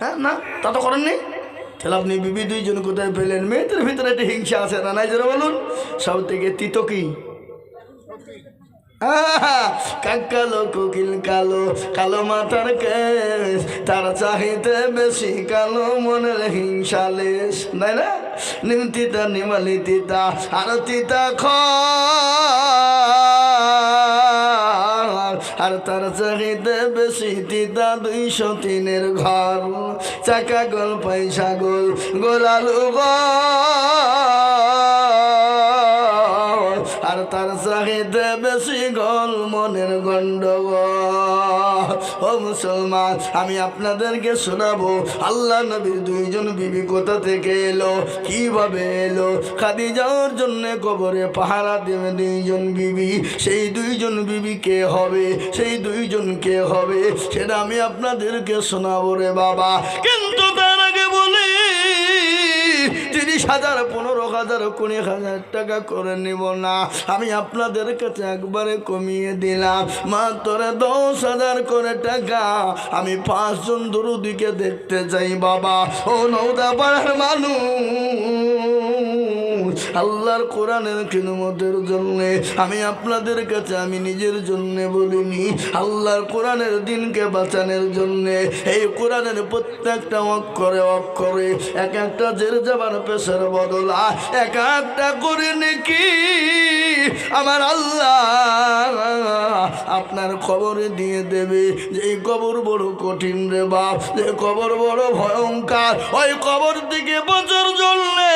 হ্যাঁ না, তা তো করেননি? তাহলে আপনি বিবি দুইজন কোথায় পেলেন? মেয়েদের ভিতরে একটা হিংসা আছে না নাই? যারা বলুন। সব থেকে তিতো কি? কোকিল কালো কালো মাথার কেস তার চাহিতে বেশি কালো মনের হিংসা লেস তাই না? নিম তিতা নিমালি তিতা আর তিতা খ আর তার চাহিদা বেশি তিতা দুইশো তিনের ঘর। চাকা গোল, পয়সা গোল, গোলাল গোল আর তার চাহিদে বেশি গল, মনের গন্ডগোল। ও মুসলমান, আমি আপনাদেরকে শোনাবো। আল্লাহ নবীর দুইজন বিবি কোথা থেকে এলো? কীভাবে এলো? খাদি যাওয়ার জন্য কবরে পাহারা দেবে দুইজন বিবি। সেই দুইজন বিবি কে হবে? সেই দুইজন কে হবে? সেটা আমি আপনাদেরকে শোনাবো রে বাবা। কিন্তু তার আগে বলি, তিরিশ হাজার পনেরো হাজার কুড়ি হাজার টাকা করে নিব না। আমি আপনাদের কাছে একবারে কমিয়ে দিলাম। মাত্র দশ হাজার করে টাকা। আমি পাঁচজন দুরুদিকে দেখতে চাই বাবা। ও নৌদা পাড়ার মানুষ। আল্লাহর কোরআনের খিদমতের জন্য, আমি আপনাদের কাছে, আমি নিজের জন্য বলিনি, আল্লাহর কোরআনের দিনকে বাঁচানোর জন্য, এই কোরআনের প্রত্যেকটা অক্ষরে অক্ষরে এক একটা জের যাবার পেশার বদলা, এক একটা করে নাকি আমার আল্লাহ আপনার খবরে দিয়ে দেবে, যে এই কবর বড় কঠিন রে বাপ, যে কবর বড় ভয়ঙ্কর, ওই কবর থেকে বছর জ্বললে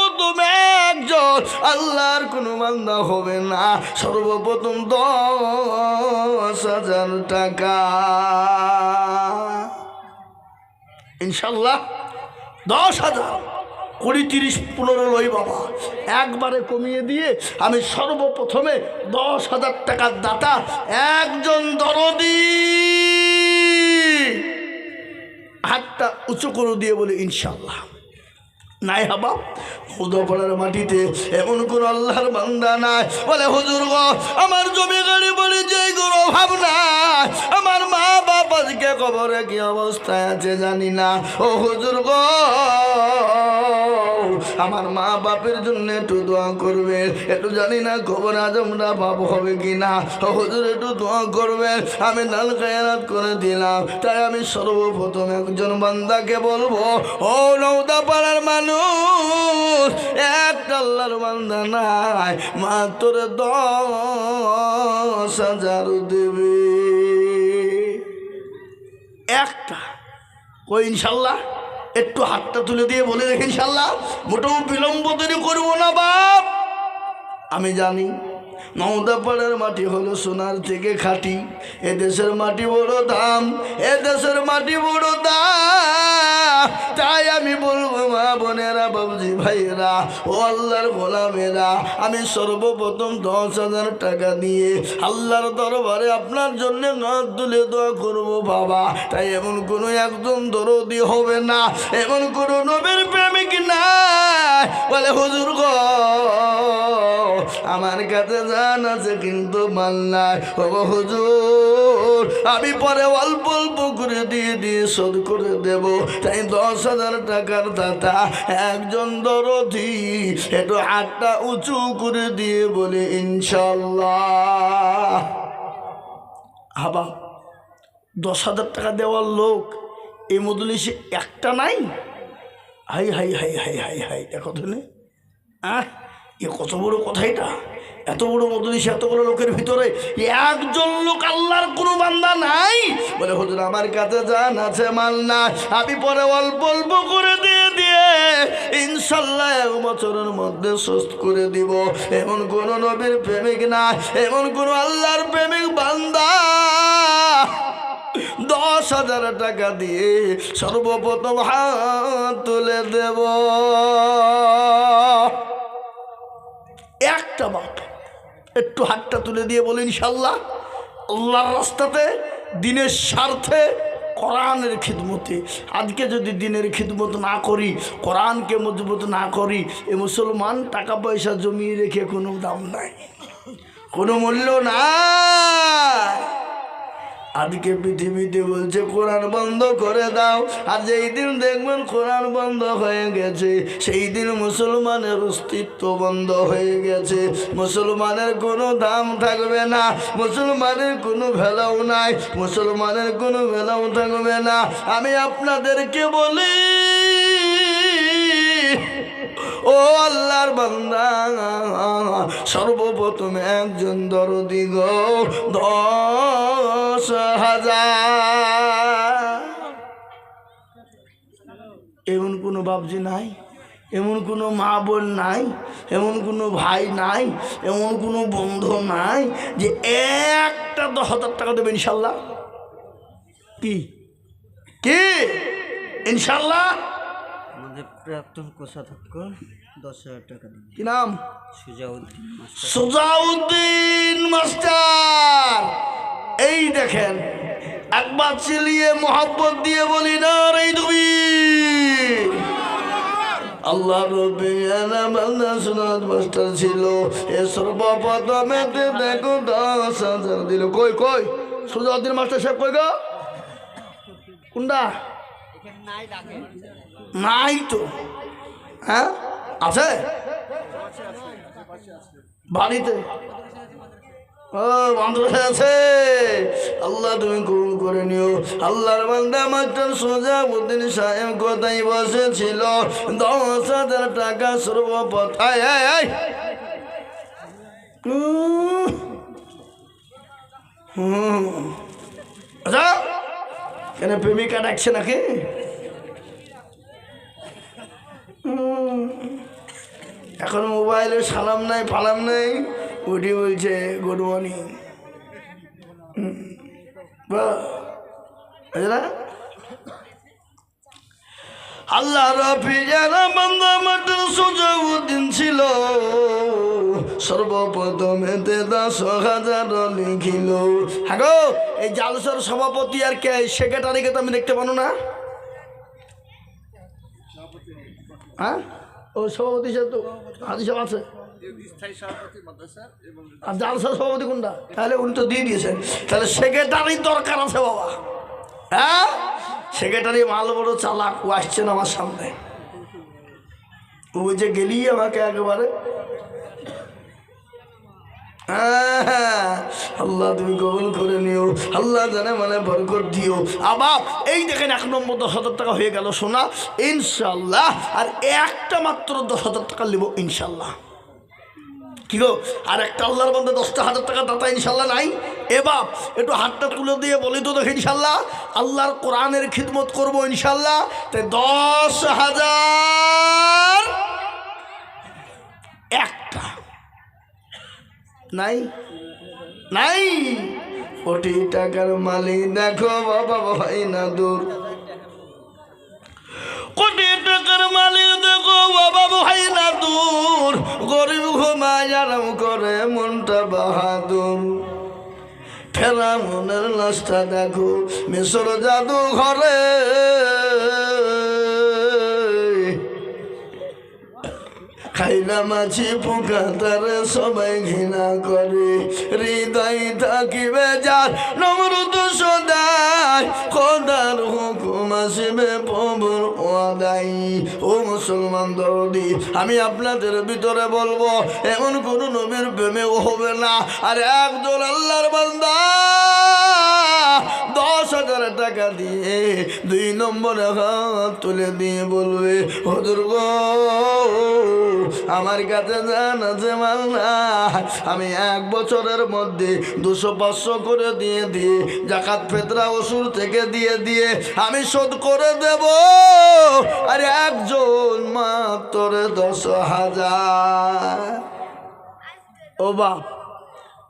সর্বপ্রথম একজন, আল্লাহর কোনো বান্দা হবে না। সর্বপ্রথম দশ হাজার টাকা। ইনশাল্লাহ দশ হাজার, কুড়ি, তিরিশ, পনেরো লই বাবা। একবারে কমিয়ে দিয়ে আমি সর্বপ্রথমে দশ হাজার টাকার দাতা, একজন দরদি। হাতটা উঁচু করে দিয়ে বলে, ইনশাল্লাহ। নাই হাবা। হুদপাড়ার মাটিতে এমন কোন আল্লাহর বান্দা নাই। বলে, হুজুর গো, আমার জমি গাড়ি বলে যে গুরু ভাবনা আমার মা আজকে কবরে কি অবস্থায় আছে জানি না। ও হুজুর গো, আমার মা বাপের জন্য একটু দোয়া করবে। একটু জানি না খবর আজমরা বাপ হবে কি না ও হুজুর, একটু দোয়া করবে। আমি নাল খায়াত করে দিলাম। তাই আমি সর্বপ্রথম একজন বান্দাকে বলব, ও নৌদা পাড়ার মানুষ একটা আল্লাহর বান্দা নাই, মাত্র দশ হাজার দেবে। একটা। ও ইনশাল্লাহ? একটু হাতটা তুলে দিয়ে বলে রেখে ইনশাল্লাহ। মোটেও বিলম্ব তৈরি করব না বাপ। আমি জানি। নওদাপাড়ার মাটি হলো সোনার থেকে খাঁটি। এ দেশের মাটি বড় দাম, এ দেশের মাটি বড় দাম। তাই আমি বলব মা বোনেরা, বাবুজি ভাইয়েরা, ও আল্লাহর গোলামেরা, আমি সর্বপ্রথম দশ হাজার টাকা দিয়ে আল্লাহর দরবারে আপনার জন্য হাত তুলে দোয়া করব বাবা। তাই এমন কোনো একজন দরদি হবে না, এমন কোনো নবীর প্রেমিক না বলে, হুজুর গো, আমার কাছে জান আছে কিন্তু মাল নাই। ও হুজুর, আমি পরে অল্প অল্প করে দিয়ে দিয়ে শোধ করে দেব। তাই দশ হাজার টাকার দাতা, একজন দরদি, একটু হাতটা উঁচু করে দিয়ে বলে, ইনশাল্লাহ। হাবা দশ হাজার টাকা দেওয়ার লোক, এই মদলিসে একটা নাই? Hi hi hi hi hi hi, দেখো তো আহ এ কত বড় কথা এটা? এত বড় মদলিস এত বড় লোকের ভিতরে একজন লোক আল্লাহর কোনো বান্দা নাই? বলে, হুজুর, আমার কাছে জান আছে, মাল না আমি পরে অল্প অল্প করে দিয়ে দিয়ে ইনশাল্লাহ এক বছরের মধ্যে সুস্থ করে দিব। এমন কোন নবীর প্রেমিক না এমন কোন আল্লাহর প্রেমিক বান্দা। দশ হাজার টাকা দিয়ে সর্বপ্রথম হাত তুলে দেব। একটা বাপ একটু হাতটা তুলে দিয়ে বলে ইনশাল্লাহ আল্লাহর রাস্তাতে, দিনের স্বার্থে, কোরআনের খিদমতে। আজকে যদি দিনের খিদমত না করি, কোরআনকে মজবুত না করি, এ মুসলমান টাকা পয়সা জমিয়ে রেখে কোনো দাম নাই। কোনো মূল্য নাই। আজকে পৃথিবীতে বলছে, কোরআন বন্ধ করে দাও। আর যেই দিন দেখবেন কোরআন বন্ধ হয়ে গেছে, সেই দিন মুসলমানের অস্তিত্ব বন্ধ হয়ে গেছে। মুসলমানের কোনো দাম থাকবে না, মুসলমানের কোনো ভেলাও নাই, মুসলমানের কোনো ভেলাও থাকবে না। আমি আপনাদেরকে বলি ও আল্লাহর বান্দা, সর্বপ্রথম একজন দরদি গো, দশ হাজার। এমন কোনো বাবজি নাই, এমন কোনো মা বোন নাই, এমন কোনো ভাই নাই, এমন কোনো বন্ধু নাই যে একটা দশ হাজার টাকা দেবে ইনশাল্লাহ। কি? কি? ইনশাল্লাহ আমাদের প্রাক্তন কোষাধ্যক্ষ দশ হাজার টাকা দিন। কি নাম? সুজাউদ্দিন সুজাউদ্দিন মাস্টার! এই দেখেন একবার চিলিয়ে মোহাব্বত দিয়ে বলি না রে তুমি আল্লাহ রবি বান্দা সুনাদ মাস্টার ছিল। এ সর্বপ্রথমেতে দেখো দশ হাজার দিল। কই কই? সুজাউদ্দিন মাস্টার সাহেব কই গো? কোনটা? নাই তো। হ্যাঁ? আছে? বাড়িতে? ও মাদ্রাসা আছে। আল্লাহ তুমি কবুল করে নিও। আল্লাহর বান্দা সোজা উদ্দিন সাহেব কোথায় বসেছিল। দশ হাজার টাকা সর্বপথ। আয় আয় আয়। উহ। হুম। আচ্ছা? কেন প্রেমিকা ডাকছে নাকি? এখন মোবাইলে সালাম নাই ফালাম নাই। উঠি বলছে গুড মর্নিং না আল্লাহ রফি যারা বান্দা মাটার সুযোগদিন ছিল। সর্বপ্রথমে হ্যাঁ এই জালসার সভাপতি আর কে? সেক্রেটারিকে তো আমি দেখতে পানো না। হ্যাঁ? ও সভাপতি তো হাজি সাহেব আছে। আর জালসা সভাপতি কোনটা? তাহলে উনি তো দিয়ে দিয়েছেন। তাহলে সেক্রেটারি দরকার আছে বাবা। হ্যাঁ? সেক্রেটারি মাল বড় চালাক ও আসছেন আমার সামনে। ওই যে গেলি আমাকে একেবারে। আল্লাহ তুমি কবুল করে নিও। আল্লাহ জানে মানে বরকত দিও। আবার এই দেখেন এক নম্বর দশ হাজার টাকা হয়ে গেল সোনা। ইনশাল্লাহ আর একটা মাত্র দশ হাজার টাকা নেব ইনশাল্লাহ কি গো, আর একটা আল্লাহর মধ্যে দশটা হাজার টাকা দাতা ইনশাল্লাহ নাই? এবার একটু হাতটা তুলে দিয়ে বলি তো দেখে ইনশাল্লাহ আল্লাহর কোরআনের খিদমত করব ইনশাল্লাহ তাই দশ হাজার একটা নাই? নাই? কোটি টাকার মালিক দেখো, বাবা ভাই না দূর। কোটি টাকার মালিক দেখো, বাবা ভাই না দূর। গরিব ঘুমায় আরাম করে, মনটা বাহাদুর। ফেরা মনের লাশটা দেখো, মিশর জাদু ঘরে খাইলা মাছি পোকা তারে সবাই ঘৃণা করে। হৃদয় থাকিবে যার, নমরুদ সদাই। খোদার হুকুম আসবে প্রভুর ওয়াদাই। ও মুসলমান দরদি, আমি আপনাদের ভিতরে বলব, এমন কোন নবীর প্রেমেও হবে না। আর একজন আল্লাহর বান্দা দশ হাজার টাকা দিয়ে দুই নম্বরে হাত তুলে দিয়ে বলবে, হজুর গো, আমার কাছে জান আছে মাল না আমি এক বছরের মধ্যে দুশো পাঁচশো করে দিয়ে দিয়ে জাকাত, ফেতরা, ওষুধ থেকে দিয়ে দিয়ে আমি শোধ করে দেব। আর একজন মাত্র দশ হাজার। ও বাপ,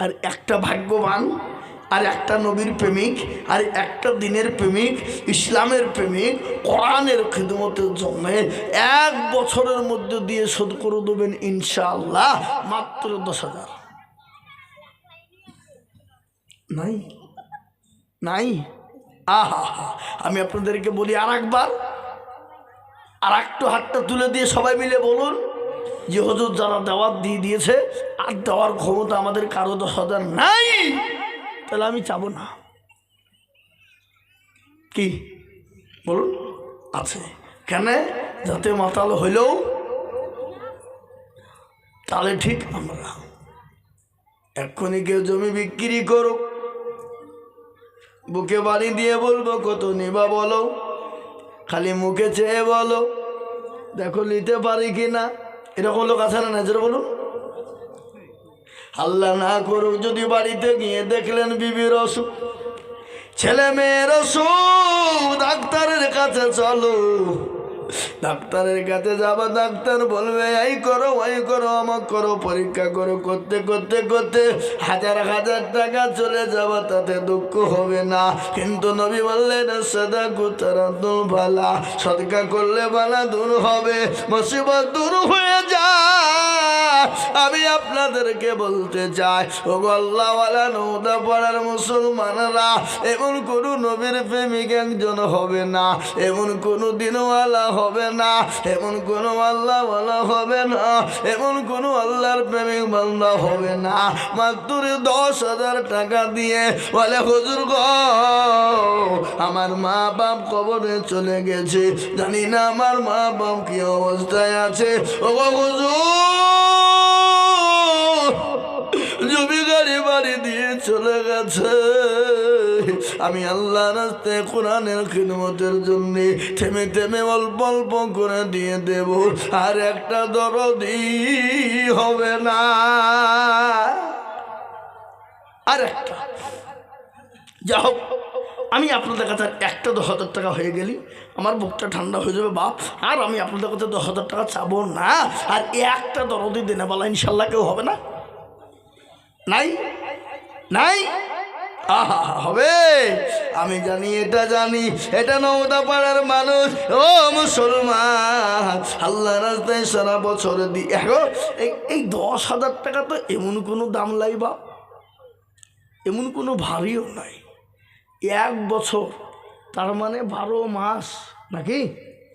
আর একটা ভাগ্যবান আর একটা নবীর প্রেমিক, আর একটা দিনের প্রেমিক, ইসলামের প্রেমিক, কোরআনের খিদমতের জন্য এক বছরের মধ্যে দিয়ে শোধ করে দেবেন ইনশাআল্লাহ, মাত্র দশ হাজার। নাই? নাই? আহা আমি আপনাদেরকে বলি আর একবার আর একটু হাতটা তুলে দিয়ে সবাই মিলে বলুন যে হজুর যারা দেওয়ার দিয়ে দিয়েছে, আর দেওয়ার ক্ষমতা আমাদের কারও দশ হাজার নাই। তাহলে আমি চাবো না। কি? বলুন। আছে। কেন? যাতে মাতাল হইলেও তাহলে ঠিক আমরা। এক্ষুনি কেউ জমি বিক্রি করুক। বুকে বাড়ি দিয়ে বলব, কত নিবা বলো? খালি মুখে চেয়ে বলো। দেখো, নিতে পারি কি না এরকম লোক আছে না নজর বলুন। আল্লাহ না করুক যদি বাড়িতে গিয়ে দেখলেন বিবির অসুখ। ছেলে মেয়ের অসুখ, ডাক্তারের কাছে চলো। ডাক্তারের কাছে যাবা, ডাক্তার বলবে, এই করো, ওই করো আমাক করো, পরীক্ষা করো, করতে করতে করতে হাজার হাজার টাকা চলে যাবা, তাতে দুঃখ হবে না। কিন্তু নবী বললেন সদা কুতারাতুল বালা, সদকা করলে বালা দূর হবে, মুসিবত দূর হয়ে যায়। আমি আপনাদেরকে বলতে চাই ও গল্লাওয়ালা নৌদা পাড়ার মুসলমানরা, এমন কোন নবীর প্রেমিক একজন হবে না, এমন কোন দিনওয়ালা হবে না। এমন কোন বলা হবে না। এমন কোন আল্লাহর প্রেমিক বান্দা হবে না। মাত্র দশ হাজার টাকা দিয়ে বলে, হুজুর গো, আমার মা বাপ কবরে চলে গেছে। জানি না আমার মা বাপ কি অবস্থায় আছে। ও হুজুর! জমি গাড়ি বাড়ি দিয়ে চলে গেছে। আমি আল্লাহ রাস্তায় কোরআনের খিদমতের জন্য থেমে থেমে অল্প অল্প করে দিয়ে দেব। আর একটা দরদি হবে না। আর একটা। যা হোক, আমি আপনাদের কাছে একটা দশ হাজার টাকা হয়ে গেলি। আমার বুকটা ঠান্ডা হয়ে যাবে, বাপ। আর আমি আপনাদের কাছে দশ হাজার টাকা চাবো না। আর একটা দরদি দিনে বলা ইনশাল্লাহ কেউ হবে না। নাই? নাই? আহা, হবে। আমি জানি, এটা জানি, এটা নৌদা পাড়ার মানুষ। ও মুসলমান আল্লাহ রাস্তায় সারা বছর দি এখন এই দশ হাজার টাকা তো এমন কোনো দাম লাইবা এমন কোনো ভারীও নাই। এক বছর, তার মানে বারো মাস নাকি?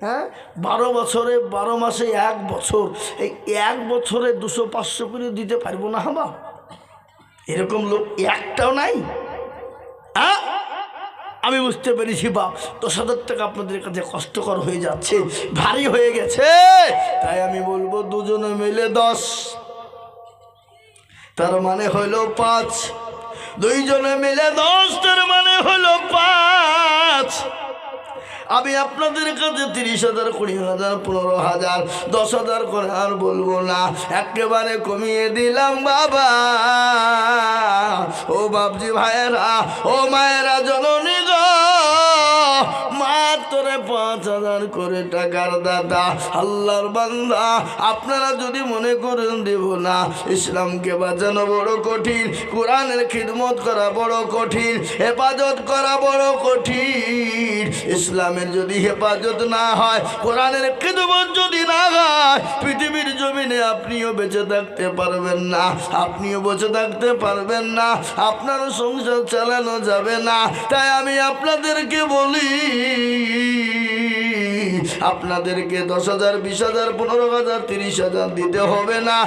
হ্যাঁ? বারো বছরে, বারো মাসে এক বছর। এই এক বছরে দুশো পাঁচশো করে দিতে পারব না, হাবা? এরকম লোক একটাও নাই? হ্যাঁ আমি বুঝতে পেরেছি বাপ, দশ হাজার টাকা আপনাদের কাছে কষ্টকর হয়ে যাচ্ছে, ভারী হয়ে গেছে। তাই আমি বলব দুজনে মিলে দশ। তার মানে হলো পাঁচ। দুইজনে মিলে দশ, তার মানে হলো পাঁচ। আমি আপনাদের কাছে তিরিশ হাজার, কুড়ি হাজার, পনেরো হাজার, দশ হাজার করে আর বলব না। একেবারে কমিয়ে দিলাম বাবা। ও বাবজি ভাইয়েরা, ও মায়েরা, জননী মাত্র পাঁচ হাজার করে টাকার দাদা আল্লাহর বান্দা। আপনারা যদি মনে করেন দেব না, ইসলামকে বাঁচানো বড় কঠিন, কোরআনের খিদমত করা বড় কঠিন, হেফাজত করা বড় কঠিন। ইসলামের যদি হেফাজত না হয়, কোরআনের খিদমত যদি না হয়, পৃথিবীর জমিনে আপনিও বেঁচে থাকতে পারবেন না, আপনিও বেঁচে থাকতে পারবেন না, আপনারও সংসার চালানো যাবে না। তাই আমি আপনাদেরকে বলি আপনাদেরকে দশ হাজার, বিশ হাজার, পনেরো হাজার, তিরিশ হাজার দিতে হবে না।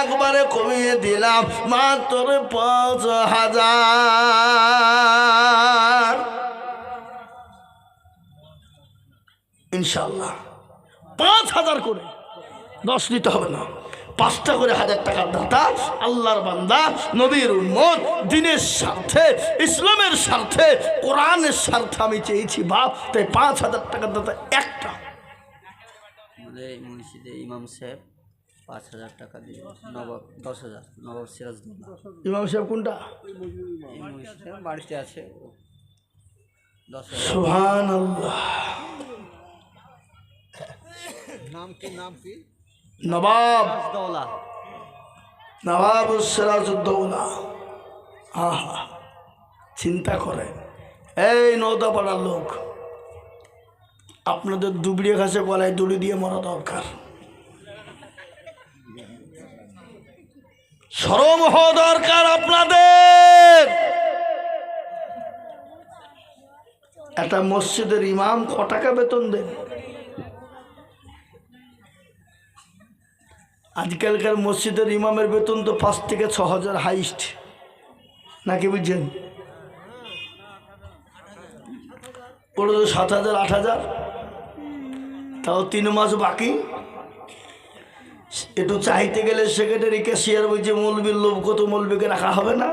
একবারে কমিয়ে দিলাম, মাত্র পাঁচ হাজার। ইনশাল্লাহ পাঁচ হাজার করে। দশ নিতে হবে না। পাঁচটা করে হাজার টাকার দাতা আল্লাহর বান্দা নবীর উন্মত দিনের স্বার্থে ইসলামের স্বার্থে কোরআনের স্বার্থে আমি চেয়েছি বাপ তাই পাঁচ হাজার টাকার দাতা একটা। আমাদের মসজিদে ইমাম সাহেব পাঁচ হাজার টাকা দিয়ে নবাব দশ হাজার নবাব সিরাজদৌল্লা ইমাম সাহেব কোনটা? এই বাড়িতে আছে দশ হাজার। নাম কি নাম কি? নবাব। নবাব সিরাজউদ্দৌলা। আহা চিন্তা করে এই নৌদাপাড়ার লোক আপনাদের দুবড়িয়ে ঘাসে গলায় দড়ি দিয়ে মরা দরকার। সরম হওয়া দরকার আপনাদের। একটা মসজিদের ইমাম ক টাকা বেতন দেন? আজকালকার মসজিদের ইমামের বেতন তো পাঁচ থেকে ছ হাজার হাইস্ট। নাকি বুঝছেন? পড়ে তো সাত হাজার, আট হাজার। তাও তিন মাস বাকি। একটু চাইতে গেলে সেক্রেটারি ক্যাশিয়ার বলছে মৌলবীর লোভ কত মৌলবীকে রাখা হবে না?